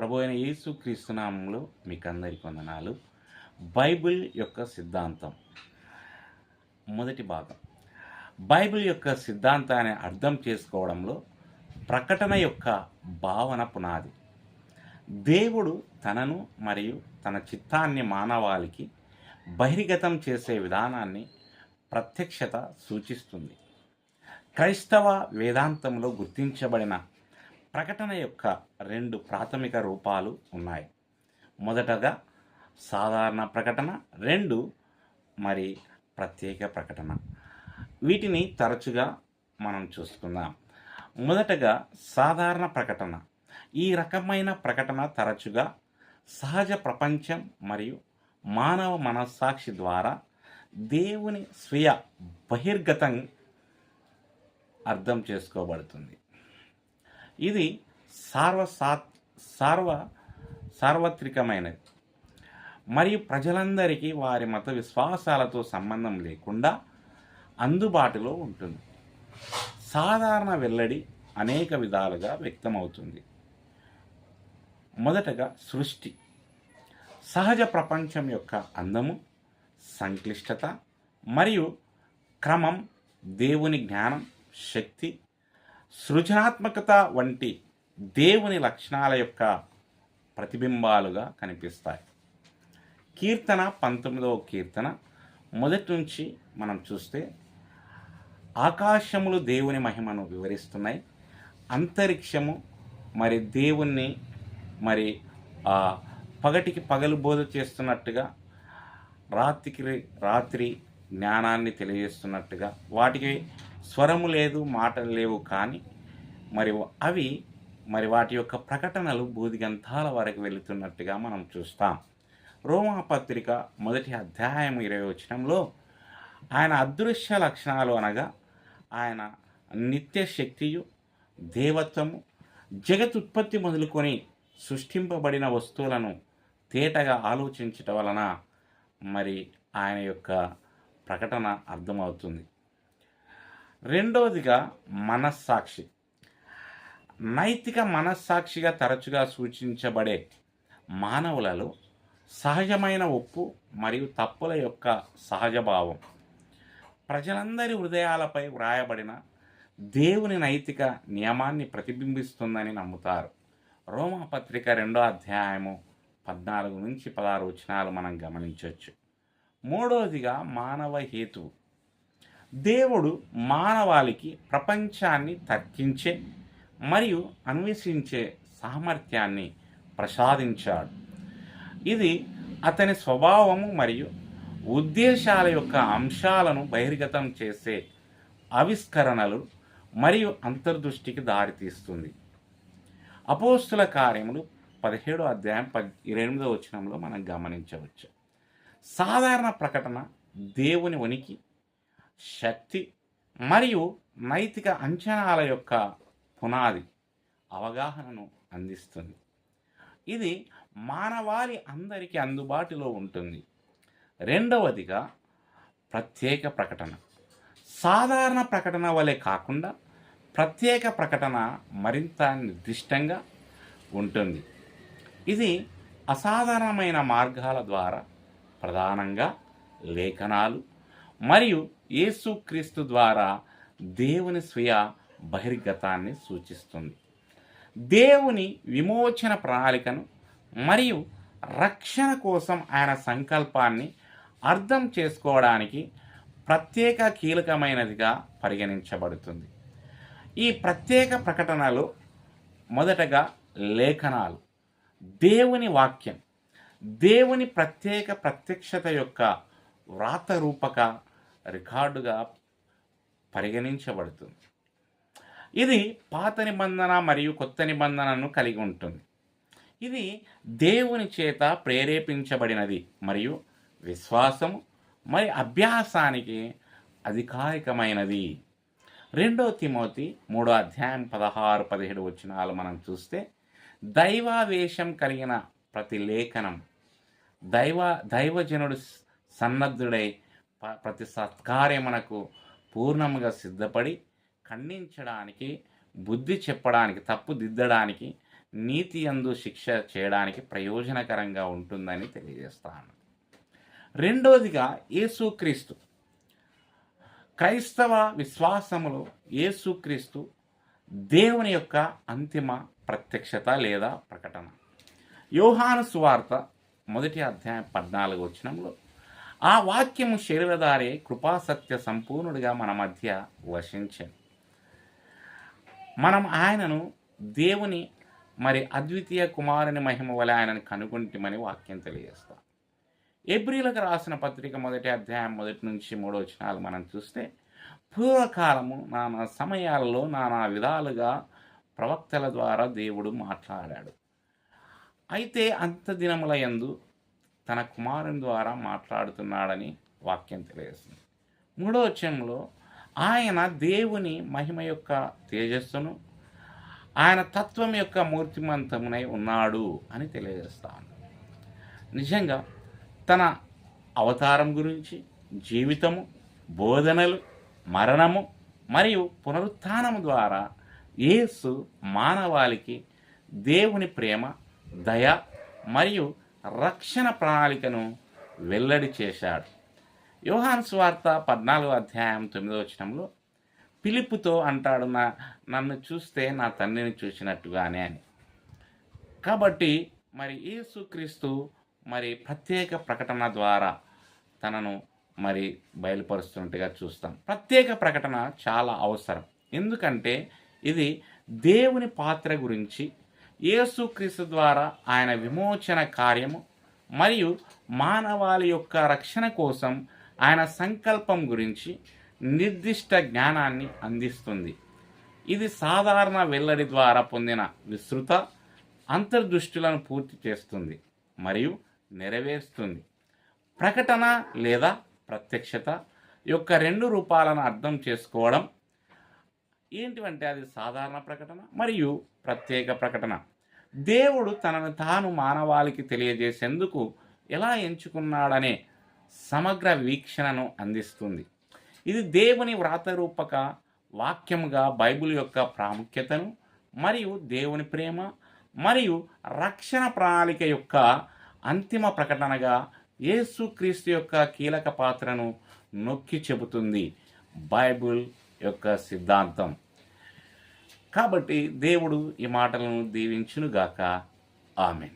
ప్రభు అయిన యేసు క్రీస్తునామంలో మీకు అందరికీ వందనాలు. బైబిల్ యొక్క సిద్ధాంతం. మొదటి భాగం. బైబిల్ యొక్క సిద్ధాంతాన్ని అర్థం చేసుకోవడంలో ప్రకటన యొక్క భావన పునాది. దేవుడు తనను మరియు తన చిత్తాన్ని మానవాళికి బహిర్గతం చేసే విధానాన్ని ప్రత్యక్షత సూచిస్తుంది. క్రైస్తవ వేదాంతంలో గుర్తించబడిన ప్రకటన యొక్క రెండు ప్రాథమిక రూపాలు ఉన్నాయి. మొదటగా సాధారణ ప్రకటన రెండు మరి ప్రత్యేక ప్రకటన. వీటిని తరచుగా మనం చూసుకుందాం. మొదటగా సాధారణ ప్రకటన. ఈ రకమైన ప్రకటన తరచుగా సహజ ప్రపంచం మరియు మానవ మనస్సాక్షి ద్వారా దేవుని స్వీయ బహిర్గతం అర్థం చేసుకోబడుతుంది. ఇది సార్వసా సార్వ సార్వత్రికమైనది. మరియు ప్రజలందరికీ వారి మత విశ్వాసాలతో సంబంధం లేకుండా అందుబాటులో ఉంటుంది. సాధారణ వెల్లడి అనేక విధాలుగా వ్యక్తమవుతుంది. మొదటగా సృష్టి. సహజ ప్రపంచం యొక్క అందము సంక్లిష్టత మరియు క్రమం దేవుని జ్ఞానం శక్తి సృజనాత్మకత వంటి దేవుని లక్షణాల యొక్క ప్రతిబింబాలుగా కనిపిస్తాయి. కీర్తన పంతొమ్మిదవ కీర్తన మొదటి నుంచి మనం చూస్తే ఆకాశములు దేవుని మహిమను వివరిస్తున్నాయి. అంతరిక్షము మరి దేవుణ్ణి మరి ఆ పగటికి పగలు బోధ చేస్తున్నట్టుగా రాత్రికి రాత్రి జ్ఞానాన్ని తెలియజేస్తున్నట్టుగా వాటికి స్వరము లేదు మాటలు లేవు కానీ మరి అవి మరి వాటి యొక్క ప్రకటనలు బూదిగంతాల వరకు వెళుతున్నట్టుగా మనం చూస్తాం. రోమా పత్రిక మొదటి అధ్యాయం ఇరవై వచనంలో ఆయన అదృశ్య లక్షణాలు అనగా ఆయన నిత్య శక్తియు దేవత్వము జగత్ ఉత్పత్తి మొదలుకొని సృష్టింపబడిన వస్తువులను తేటగా ఆలోచించటం వలన మరి ఆయన యొక్క ప్రకటన అర్థమవుతుంది. రెండవదిగా మనస్సాక్షి. నైతిక మనస్సాక్షిగా తరచుగా సూచించబడే మానవులలో సహజమైన ఒప్పు మరియు తప్పుల యొక్క సహజ భావం ప్రజలందరి హృదయాలపై వ్రాయబడిన దేవుని నైతిక నియమాన్ని ప్రతిబింబిస్తుందని నమ్ముతారు. రోమపత్రిక రెండో అధ్యాయము పద్నాలుగు నుంచి పదహారు వచనాలు మనం గమనించవచ్చు. మూడవదిగా మానవ హేతువు. దేవుడు మానవాళికి ప్రపంచాన్ని తర్కించే మరియు అన్వేషించే సామర్థ్యాన్ని ప్రసాదించాడు. ఇది అతని స్వభావము మరియు ఉద్దేశాల యొక్క అంశాలను బహిర్గతం చేసే ఆవిష్కరణలు మరియు అంతర్దృష్టికి దారితీస్తుంది. అపోస్తుల కార్యములు పదిహేడో అధ్యాయం పద్ ఇరవై ఎనిమిదో వచనంలో మనం గమనించవచ్చు. సాధారణ ప్రకటన దేవుని ఉనికి శక్తి మరియు నైతిక అంచనాల యొక్క పునాది అవగాహనను అందిస్తుంది. ఇది మానవాళి అందరికీ అందుబాటులో ఉంటుంది. రెండవదిగా ప్రత్యేక ప్రకటన. సాధారణ ప్రకటన వలె కాకుండా ప్రత్యేక ప్రకటన మరింత నిర్దిష్టంగా ఉంటుంది. ఇది అసాధారణమైన మార్గాల ద్వారా ప్రధానంగా లేఖనాలు మరియు యేసుక్రీస్తు ద్వారా దేవుని స్వీయ బహిర్గతాన్ని సూచిస్తుంది. దేవుని విమోచన ప్రణాళికను మరియు రక్షణ కోసం ఆయన సంకల్పాన్ని అర్థం చేసుకోవడానికి ప్రత్యేక కీలకమైనదిగా పరిగణించబడుతుంది. ఈ ప్రత్యేక ప్రకటనలు మొదటగా లేఖనాలు దేవుని వాక్యం దేవుని ప్రత్యేక ప్రత్యక్షత యొక్క వ్రాతరూపక రికార్డుగా పరిగణించబడుతుంది. ఇది పాత నిబంధన మరియు కొత్త నిబంధనను కలిగి ఉంటుంది. ఇది దేవుని చేత ప్రేరేపించబడినది మరియు విశ్వాసము మరి అభ్యాసానికి అధికారికమైనది. రెండో తిమోతి మూడో అధ్యాయం పదహారు పదిహేడు వచనాలు మనం చూస్తే దైవావేశం కలిగిన ప్రతి లేఖనం దైవ దైవజనుడు సన్నద్ధుడై ప్రతి సత్కార్యమునకు పూర్ణముగా సిద్ధపడి ఖండించడానికి బుద్ధి చెప్పడానికి తప్పు దిద్దడానికి నీతి అందు శిక్ష చేయడానికి ప్రయోజనకరంగా ఉంటుందని తెలియజేస్తాను రెండోదిగా యేసుక్రీస్తు క్రైస్తవ విశ్వాసములో యేసుక్రీస్తు దేవుని యొక్క అంతిమ ప్రత్యక్షత లేదా ప్రకటన. యోహాను సువార్త మొదటి అధ్యాయం పద్నాలుగు వచ్చినంలో ఆ వాక్యము శరీరధారే కృపాసత్య సంపూర్ణుడిగా మన మధ్య వశించాను. మనం ఆయనను దేవుని మరి అద్వితీయ కుమారుని మహిమ వలె ఆయనను కనుగొంటిమని వాక్యం తెలియజేస్తాం. ఎబ్రిలకు రాసిన పత్రిక మొదటి అధ్యాయం మొదటి నుంచి మూడో వచనాలు మనం చూస్తే పూర్వకాలము నానా సమయాల్లో నానా విధాలుగా ప్రవక్తల ద్వారా దేవుడు మాట్లాడాడు. అయితే అంత దినముల యందు తన కుమారుని ద్వారా మాట్లాడుతున్నాడని వాక్యం తెలియజేస్తుంది. మూడో వచ్చంలో ఆయన దేవుని మహిమ యొక్క తేజస్సును ఆయన తత్వం యొక్క మూర్తిమంతమునై ఉన్నాడు అని తెలియజేస్తాను. నిజంగా తన అవతారం గురించి జీవితము బోధనలు మరణము మరియు పునరుత్థానము ద్వారా యేసు మానవాళికి దేవుని ప్రేమ దయ మరియు రక్షణ ప్రణాళికను వెల్లడి చేశాడు. యోహాన్ స్వార్త పద్నాలుగో అధ్యాయం తొమ్మిదో వచనంలో పిలుపుతో అంటాడు నా నన్ను చూస్తే నా తండ్రిని చూసినట్టుగానే అని. కాబట్టి మరి యేసుక్రీస్తు మరి ప్రత్యేక ప్రకటన ద్వారా తనను మరి బయలుపరుస్తున్నట్టుగా చూస్తాం. ప్రత్యేక ప్రకటన చాలా అవసరం. ఎందుకంటే ఇది దేవుని పాత్ర గురించి యేసుక్రీస్తు ద్వారా ఆయన విమోచన కార్యము మరియు మానవాళి యొక్క రక్షణ కోసం ఆయన సంకల్పం గురించి నిర్దిష్ట జ్ఞానాన్ని అందిస్తుంది. ఇది సాధారణ వెల్లడి ద్వారా పొందిన విస్తృత అంతర్దృష్టులను పూర్తి చేస్తుంది మరియు నెరవేరుస్తుంది. ప్రకటన లేదా ప్రత్యక్షత యొక్క రెండు రూపాలను అర్థం చేసుకోవడం ఏంటివంటే అది సాధారణ ప్రకటన మరియు ప్రత్యేక ప్రకటన. దేవుడు తనను తాను మానవాళికి తెలియజేసేందుకు ఎలా ఎంచుకున్నాడనే సమగ్ర వీక్షణను అందిస్తుంది. ఇది దేవుని వ్రాతరూపక వాక్యముగా బైబిల్ యొక్క ప్రాముఖ్యతను మరియు దేవుని ప్రేమ మరియు రక్షణ ప్రణాళిక యొక్క అంతిమ ప్రకటనగా యేసుక్రీస్తు యొక్క కీలక పాత్రను నొక్కి చెబుతుంది బైబిల్ యొక్క సిద్ధాంతం. కాబట్టి దేవుడు ఈ మాటలను దీవించునుగాక. ఆమెన్.